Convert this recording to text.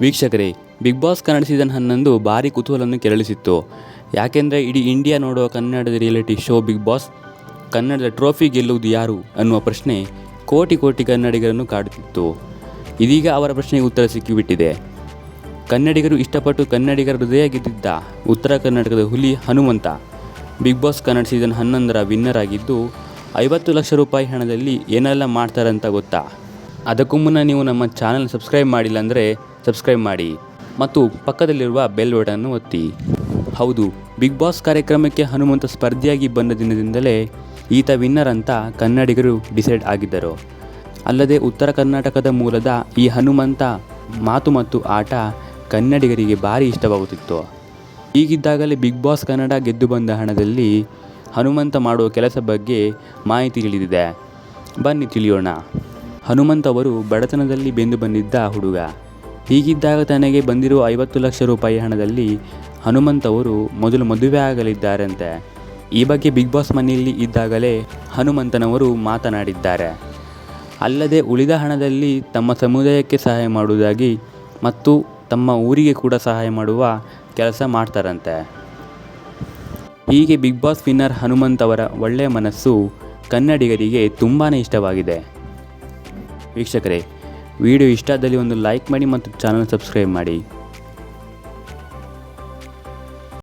ವೀಕ್ಷಕರೇ, big Boss Kannada season ಹನ್ನೊಂದು ಭಾರಿ ಕುತೂಹಲವನ್ನು ಕೆರಳಿಸಿತ್ತು. ಯಾಕೆಂದರೆ ಇಡೀ ಇಂಡಿಯಾ ನೋಡುವ ಕನ್ನಡದ ರಿಯಾಲಿಟಿ ಶೋ ಬಿಗ್ ಬಾಸ್, ಕನ್ನಡದ ಟ್ರೋಫಿ ಗೆಲ್ಲುವುದು ಯಾರು ಅನ್ನುವ ಪ್ರಶ್ನೆ ಕೋಟಿ ಕೋಟಿ ಕನ್ನಡಿಗರನ್ನು ಕಾಡುತ್ತಿತ್ತು. ಇದೀಗ ಅವರ ಪ್ರಶ್ನೆಗೆ ಉತ್ತರ ಸಿಕ್ಕಿಬಿಟ್ಟಿದೆ. ಕನ್ನಡಿಗರು ಇಷ್ಟಪಟ್ಟು ಕನ್ನಡಿಗರ ಹೃದಯ ಗೆದ್ದಿದ್ದ ಉತ್ತರ ಕರ್ನಾಟಕದ ಹುಲಿ Hanumantha, Big Boss Kannada season ಹನ್ನೊಂದರ ವಿನ್ನರ್ ಆಗಿದ್ದು, ಐವತ್ತು ಲಕ್ಷ ರೂಪಾಯಿ ಹಣದಲ್ಲಿ ಏನೆಲ್ಲ ಮಾಡ್ತಾರಂತ ಗೊತ್ತಾ? ಅದಕ್ಕೂ ಮುನ್ನ ನೀವು ನಮ್ಮ ಚಾನಲ್ ಸಬ್ಸ್ಕ್ರೈಬ್ ಮಾಡಿಲ್ಲ ಅಂದರೆ ಸಬ್ಸ್ಕ್ರೈಬ್ ಮಾಡಿ ಮತ್ತು ಪಕ್ಕದಲ್ಲಿರುವ ಬೆಲ್ ಬಟನ್ನು ಒತ್ತಿ. ಹೌದು ಬಿಗ್ ಬಾಸ್ ಕಾರ್ಯಕ್ರಮಕ್ಕೆ ಹನುಮಂತ ಸ್ಪರ್ಧಿಯಾಗಿ ಬಂದ ದಿನದಿಂದಲೇ ಈತ ವಿನ್ನರ್ ಅಂತ ಕನ್ನಡಿಗರು ಡಿಸೈಡ್ ಆಗಿದ್ದರು. ಅಲ್ಲದೆ ಉತ್ತರ ಕರ್ನಾಟಕದ ಮೂಲದ ಈ ಹನುಮಂತ ಮಾತು ಮತ್ತು ಆಟ ಕನ್ನಡಿಗರಿಗೆ ಭಾರಿ ಇಷ್ಟವಾಗುತ್ತಿತ್ತು. ಈಗಿದ್ದಾಗಲೇ ಬಿಗ್ ಬಾಸ್ ಕನ್ನಡ ಗೆದ್ದು ಬಂದ ಹಣದಲ್ಲಿ ಹನುಮಂತ ಮಾಡುವ ಕೆಲಸ ಬಗ್ಗೆ ಮಾಹಿತಿ ತಿಳಿದಿದೆ. ಬನ್ನಿ ತಿಳಿಯೋಣ. ಹನುಮಂತ್ ಅವರು ಬಡತನದಲ್ಲಿ ಬೆಂದು ಬಂದಿದ್ದ ಹುಡುಗ. ಹೀಗಿದ್ದಾಗ ತನಗೆ ಬಂದಿರುವ ಐವತ್ತು ಲಕ್ಷ ರೂಪಾಯಿ ಹಣದಲ್ಲಿ ಹನುಮಂತ್ ಅವರು ಮೊದಲು ಮದುವೆ ಆಗಲಿದ್ದಾರಂತೆ. ಈ ಬಗ್ಗೆ ಬಿಗ್ ಬಾಸ್ ಮನೆಯಲ್ಲಿ ಇದ್ದಾಗಲೇ ಹನುಮಂತನವರು ಮಾತನಾಡಿದ್ದಾರೆ. ಅಲ್ಲದೆ ಉಳಿದ ಹಣದಲ್ಲಿ ತಮ್ಮ ಸಮುದಾಯಕ್ಕೆ ಸಹಾಯ ಮಾಡುವುದಾಗಿ ಮತ್ತು ತಮ್ಮ ಊರಿಗೆ ಕೂಡ ಸಹಾಯ ಮಾಡುವ ಕೆಲಸ ಮಾಡ್ತಾರಂತೆ. ಹೀಗೆ ಬಿಗ್ ಬಾಸ್ ವಿನ್ನರ್ ಹನುಮಂತ್ ಅವರ ಒಳ್ಳೆಯ ಮನಸ್ಸು ಕನ್ನಡಿಗರಿಗೆ ತುಂಬಾ ಇಷ್ಟವಾಗಿದೆ. ವೀಕ್ಷಕರೇ ವಿಡಿಯೋ ಇಷ್ಟ ಆದಲ್ಲಿ ಒಂದು ಲೈಕ್ ಮಾಡಿ ಮತ್ತು ಚಾನಲ್ ಸಬ್ಸ್ಕ್ರೈಬ್ ಮಾಡಿ.